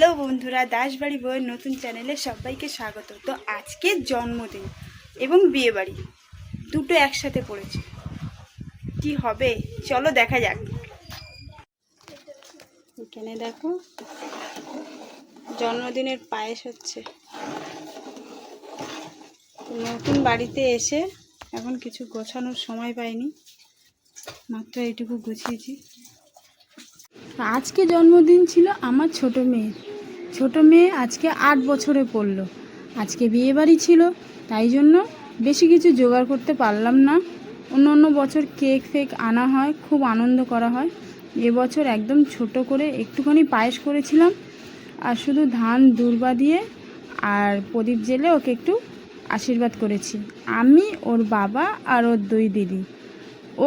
বন্ধুরা, দাসবাড়ি বইয়ের নতুন চ্যানেলে সবাইকে স্বাগত। তো আজকে জন্মদিন এবং বিয়েবাড়ি, দুটো একসাথে পড়েছে। কি হবে? চলো দেখা যাক। এখানে দেখো, জন্মদিনের পায়েস হচ্ছে। নতুন বাড়িতে এসে এখন কিছু গোছানোর সময় পাইনি, মাত্র এইটুকু গুছিয়েছি। আজকে জন্মদিন ছিল আমার ছোট মেয়ের। ছোট মেয়ে আজকে আট বছরে পড়ল। আজকে বিয়ে বাড়ি ছিল, তাই জন্য বেশি কিছু জোগাড় করতে পারলাম না। অন্য অন্য বছর কেক ফেক আনা হয়, খুব আনন্দ করা হয়। এবছর একদম ছোট করে একটুখানি পায়েস করেছিলাম, আর শুধু ধান, দুর্বা দিয়ে আর প্রদীপ জেলে ওকে একটু আশীর্বাদ করেছি। আমি, ওর বাবা আর ওর দুই দিদি।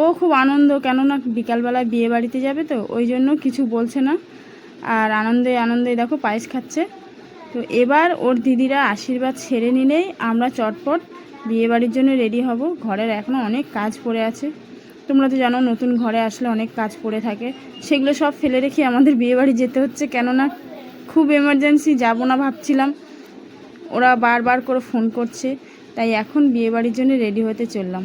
ও খুব আনন্দ, কেননা বিকালবেলায় বিয়ে বাড়িতে যাবে তো, ওই জন্য কিছু বলছে না। আর আনন্দে আনন্দে দেখো পায়েস খাচ্ছে। তো এবার ওর দিদিরা আশীর্বাদ ছেড়ে নিলেই আমরা চটপট বিয়ে বাড়ির জন্য রেডি হব। ঘরের এখনও অনেক কাজ পড়ে আছে। তোমরা তো জানো নতুন ঘরে আসলে অনেক কাজ পড়ে থাকে। সেগুলো সব ফেলে রেখে আমাদের বিয়ে বাড়ি যেতে হচ্ছে, কেননা খুব এমার্জেন্সি যাব না ভাবছিলাম। ওরা বারবার করে ফোন করছে, তাই এখন বিয়ে বাড়ির জন্য রেডি হতে চললাম।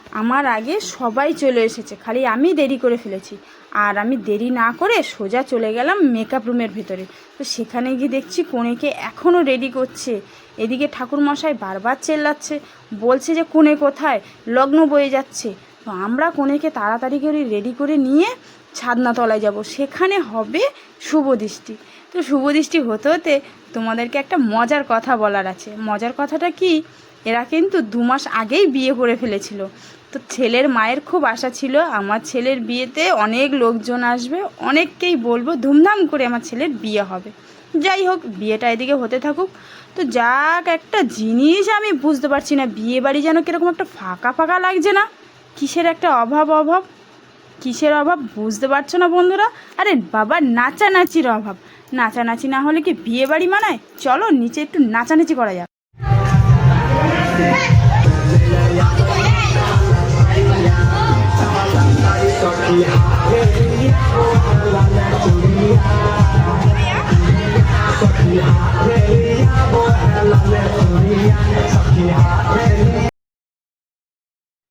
আমার আগে সবাই চলে এসেছে, খালি আমি দেরি করে ফেলেছি। আর আমি দেরি না করে সোজা চলে গেলাম মেকআপ রুমের ভিতরে। তো সেখানে গিয়ে দেখছি কোনেকে এখনও রেডি করছে। এদিকে ঠাকুরমশাই বারবার চেল্লাচ্ছে, বলছে যে কোনে কোথায়? লগ্ন বয়ে যাচ্ছে। তো আমরা কোনেকে তাড়াতাড়ি করে রেডি করে নিয়ে ছাদনাতলায় যাব। সেখানে হবে শুভ দৃষ্টি তো শুভ দৃষ্টি হতে হতে তোমাদেরকে একটা মজার কথা বলার আছে। মজার কথাটা কি? এরা কিন্তু দু মাস আগেই বিয়ে করে ফেলেছিল। তো ছেলের মায়ের খুব আশা ছিল, আমার ছেলের বিয়েতে অনেক লোকজন আসবে, অনেককেই বলব ধুমধাম করে আমার ছেলের বিয়ে হবে। যাই হোক, বিয়েটা এদিকে হতে থাকুক। তো যাক, একটা জিনিস আমি বুঝতে পারছি না, বিয়ে বাড়ি যেন কীরকম একটা ফাঁকা ফাঁকা লাগছে না। কিসের একটা অভাব অভাব? কিসের অভাব বুঝতে পারছ না বন্ধুরা? আরে বাবা, নাচানাচির অভাব। নাচানাচি না হলে কি বিয়ে বাড়ি মানায়? চলো, নিচে একটু নাচানাচি করা যাক।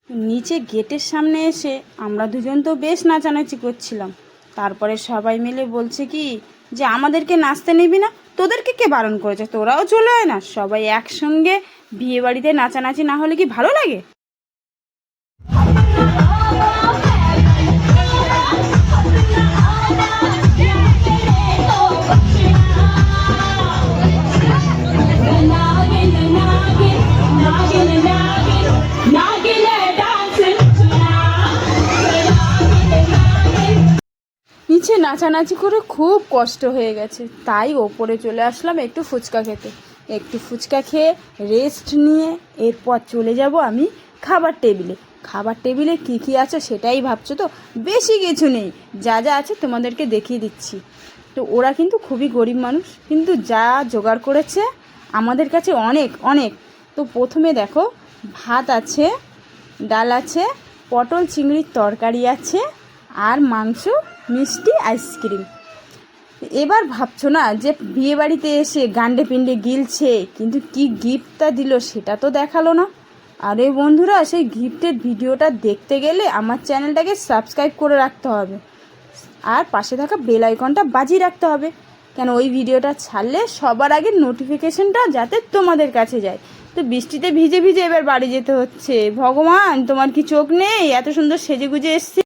নিচে গেটের সামনে এসে আমরা দুজন তো বেশ নাচানাচি করছিলাম। তারপরে সবাই মিলে বলছে কি, যে আমাদেরকে নাচতে নিবি না? তোদেরকে কে বারণ করেছে? তোরাও চলে আয় না। সবাই একসঙ্গে বিয়ে বাড়িতে নাচানাচি না হলে কি ভালো লাগে? নাচানাচি করে খুব কষ্ট হয়ে গেছে। তাই ওপরে চলে আসলাম একটু ফুচকা খেতে। একটু ফুচকা খেয়ে রেস্ট নিয়ে এরপর চলে যাব আমি খাবার টেবিলে। খাবার টেবিলে কী কী আছে সেটাই ভাবছ তো? বেশি কিছু নেই। যা যা আছে তোমাদেরকে দেখিয়ে দিচ্ছি। তো ওরা কিন্তু খুবই গরিব মানুষ, কিন্তু যা জোগাড় করেছে আমাদের কাছে অনেক অনেক। তো প্রথমে দেখো, ভাত আছে, ডাল আছে, পটল, চিংড়ির তরকারি আছে, আর মাংস মিষ্টি আইসক্রিম। এবার ভাবছ না যে বিয়ে বাড়িতে এসে গান্ডে পিণ্ডে গিলছে, কিন্তু কি গিফটটা দিল সেটা তো দেখাল না। আরে বন্ধুরা, সেই গিফটের ভিডিওটা দেখতে গেলে আমার চ্যানেলটাকে সাবস্ক্রাইব করে রাখতে হবে। আর পাশে থাকা বেল আইকনটা বাজিয়ে রাখতে হবে। কেন, ওই ভিডিওটা ছাড়লে সবার আগে নোটিফিকেশনটা যাতে তোমাদের কাছে যায়। তো বৃষ্টিতে ভিজে ভিজে এবার বাড়ি যেতে হচ্ছে। ভগবান, তোমার কি চোখ নেই? এত সুন্দর সেজে গুজে এসছি।